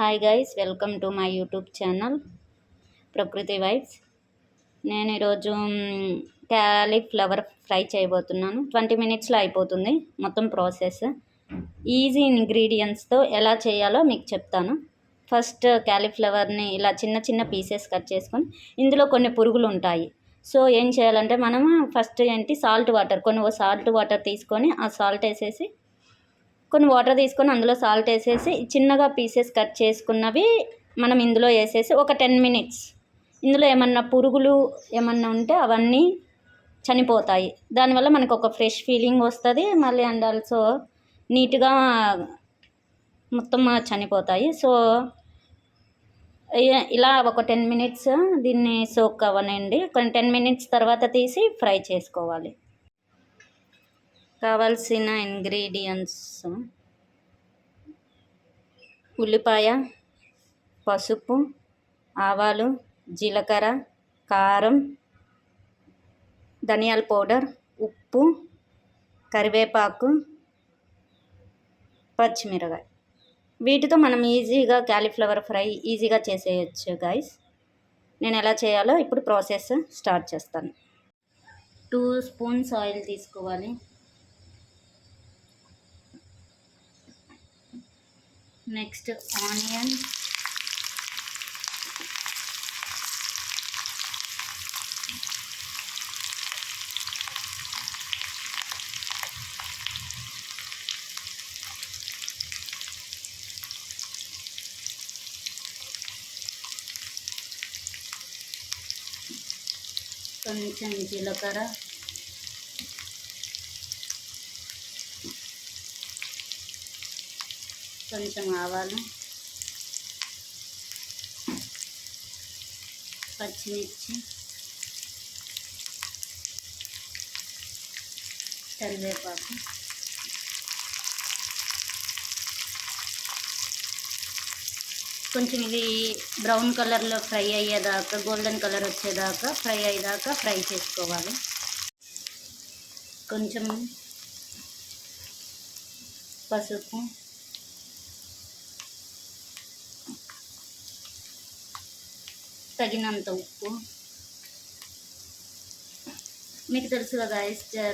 Hi guys welcome to my YouTube channel Prakruthi vibes నేను ఈరోజు cauliflower fry చేయబోతున్నాను. Twenty మినిట్స్లో అయిపోతుంది మొత్తం ప్రాసెస్. ఈజీ ఇంగ్రీడియంట్స్తో ఎలా చేయాలో మీకు చెప్తాను. ఫస్ట్ క్యాలీఫ్లవర్ని ఇలా చిన్న చిన్న పీసెస్ కట్ చేసుకొని ఇందులో కొన్ని పురుగులు ఉంటాయి. సో ఏం చేయాలంటే మనం ఫస్ట్ ఏంటి సాల్ట్ వాటర్ కొన్ని సాల్ట్ వాటర్ తీసుకొని ఆ సాల్ట్ వేసేసి కొన్ని వాటర్ తీసుకొని అందులో సాల్ట్ వేసేసి చిన్నగా పీసెస్ కట్ చేసుకున్నవి మనం ఇందులో వేసేసి ఒక టెన్ మినిట్స్. ఇందులో ఏమన్నా పురుగులు ఏమన్నా ఉంటే అవన్నీ చనిపోతాయి. దానివల్ల మనకు ఒక ఫ్రెష్ ఫీలింగ్ వస్తుంది. మళ్ళీ అండ్ ఆల్సో నీట్గా మొత్తం చనిపోతాయి. సో ఇలా ఒక టెన్ మినిట్స్ దీన్ని సోక్ అవ్వనండి కొన్ని టెన్ మినిట్స్ తర్వాత తీసి ఫ్రై చేసుకోవాలి. కావాల్సిన ఇంగ్రీడియంట్స్ ఉల్లిపాయ పసుపు ఆవాలు జీలకర్ర కారం ధనియాల పౌడర్ ఉప్పు కరివేపాకు పచ్చిమిరకాయ. వీటితో మనం ఈజీగా క్యాలీఫ్లవర్ ఫ్రై ఈజీగా చేసేయచ్చు గాయస్. నేను ఎలా చేయాలో ఇప్పుడు ప్రాసెస్ స్టార్ట్ చేస్తాను. టూ స్పూన్స్ ఆయిల్ తీసుకోవాలి. నెక్స్ట్ ఆనియన్ కొంచెం జీలకర్ర కొంచెం ఆవాలు పచ్చిమిర్చి కరివేపాకు. కొంచెం ఇది బ్రౌన్ కలర్లో ఫ్రై అయ్యేదాకా గోల్డెన్ కలర్ వచ్చేదాకా ఫ్రై అయ్యేదాకా ఫ్రై చేసుకోవాలి. కొంచెం పసుపు తగినంత ఉప్పు. మీకు తెలుసు కదా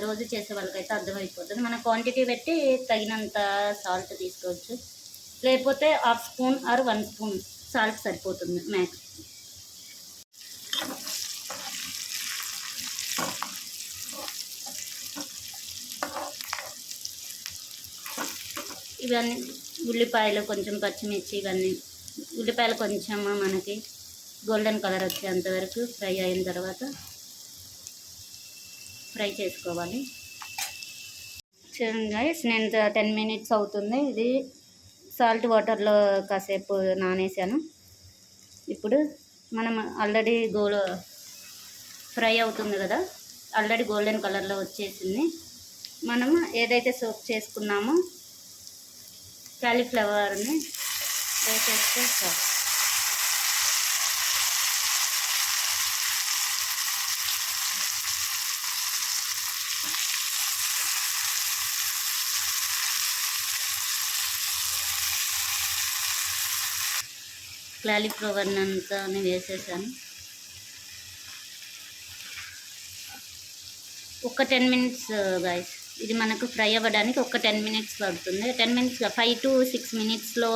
రోజు చేసే వాళ్ళకైతే అర్థమైపోతుంది. మన క్వాంటిటీ పెట్టి తగినంత సాల్ట్ తీసుకోవచ్చు. లేకపోతే half spoon or one spoon salt సరిపోతుంది మ్యాక్స్ ఇవన్నీ ఉల్లిపాయలు కొంచెం పచ్చిమిర్చి ఇవన్నీ. ఉల్లిపాయలు కొంచెం మనకి? గోల్డెన్ కలర్ వచ్చేంత వరకు ఫ్రై అయిన తర్వాత ఫ్రై చేసుకోవాలి. చూడండి గైస్ నేను టెన్ మినిట్స్ అవుతుంది. ఇది సాల్ట్ వాటర్లో కాసేపు నానేసాను. ఇప్పుడు మనం ఆల్రెడీ గోల్ ఫ్రై అవుతుంది కదా ఆల్రెడీ గోల్డెన్ కలర్లో వచ్చేసింది. మనం ఏదైతే సోప్ చేసుకున్నామో క్యాలీఫ్లవర్ని వేసేస్తే క్లాలిఫ్లవర్ అంతా వేసేసాను. ఒక టెన్ మినిట్స్ గాయస్ ఇది మనకు ఫ్రై అవ్వడానికి ఒక టెన్ మినిట్స్ పడుతుంది. Ten minutes five to six మినిట్స్లో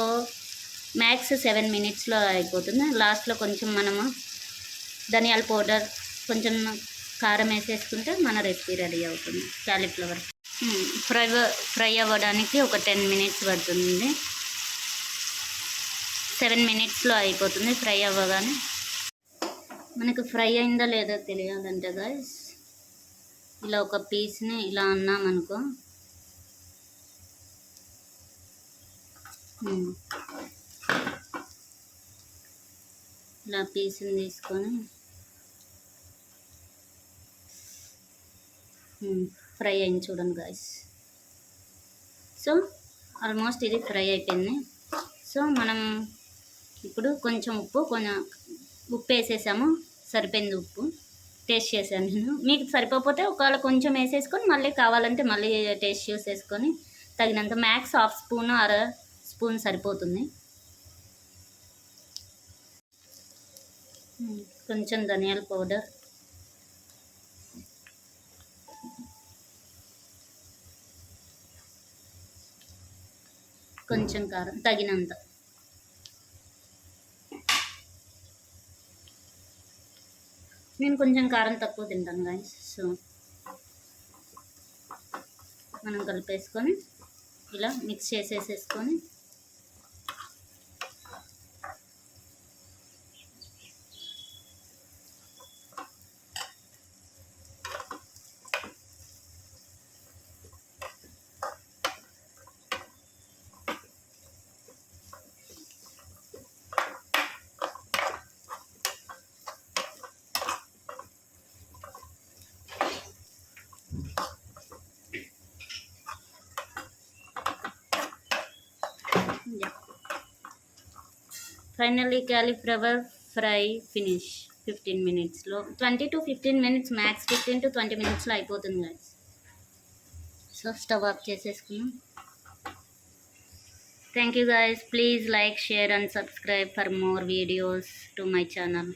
మ్యాక్స్ సెవెన్ మినిట్స్లో అయిపోతుంది. లాస్ట్లో కొంచెం మనము ధనియాల పౌడర్ కొంచెం కారం వేసేసుకుంటే మన రెసిపీ రెడీ అవుతుంది. క్యాలీఫ్లవర్. ఫ్రై ఫ్రై అవ్వడానికి ఒక టెన్ మినిట్స్ పడుతుంది. సెవెన్ మినిట్స్లో అయిపోతుంది ఫ్రై అవ్వగానే. మనకు ఫ్రై అయిందో లేదో తెలియాలంటే గాయస్. ఇలా ఒక పీస్ని ఇలా అన్నామనుకో ఇలా పీస్ని తీసుకొని. ఫ్రై అయింది చూడండి గాయస్. సో ఆల్మోస్ట్ ఇది ఫ్రై అయిపోయింది. సో మనం ఇప్పుడు కొంచెం ఉప్పు కొంచెం ఉప్పు వేసేసాము సరిపోయింది ఉప్పు. టేస్ట్ చేశాను నేను. మీకు సరిపోతే ఒకవేళ కొంచెం వేసేసుకొని మళ్ళీ కావాలంటే మళ్ళీ టేస్ట్ చేసేసుకొని తగినంత మ్యాక్స్ హాఫ్ స్పూన్ అర స్పూన్ సరిపోతుంది. కొంచెం ధనియాల పౌడర్ కొంచెం కారం తగినంత. నేను కొంచెం కారం తక్కువ తింటాను గాయస్ సో మనం కలిపేసుకొని ఇలా మిక్స్ చేసేసేసుకొని Yeah. Finally cauliflower fry finish fifteen మినిట్స్లో twenty to fifteen minutes max fifteen to twenty మినిట్స్లో అయిపోతుంది guys. సో స్టవ్ ఆఫ్ చేసేసుకున్నాం. Thank you guys. Please like share and subscribe for more videos to my channel.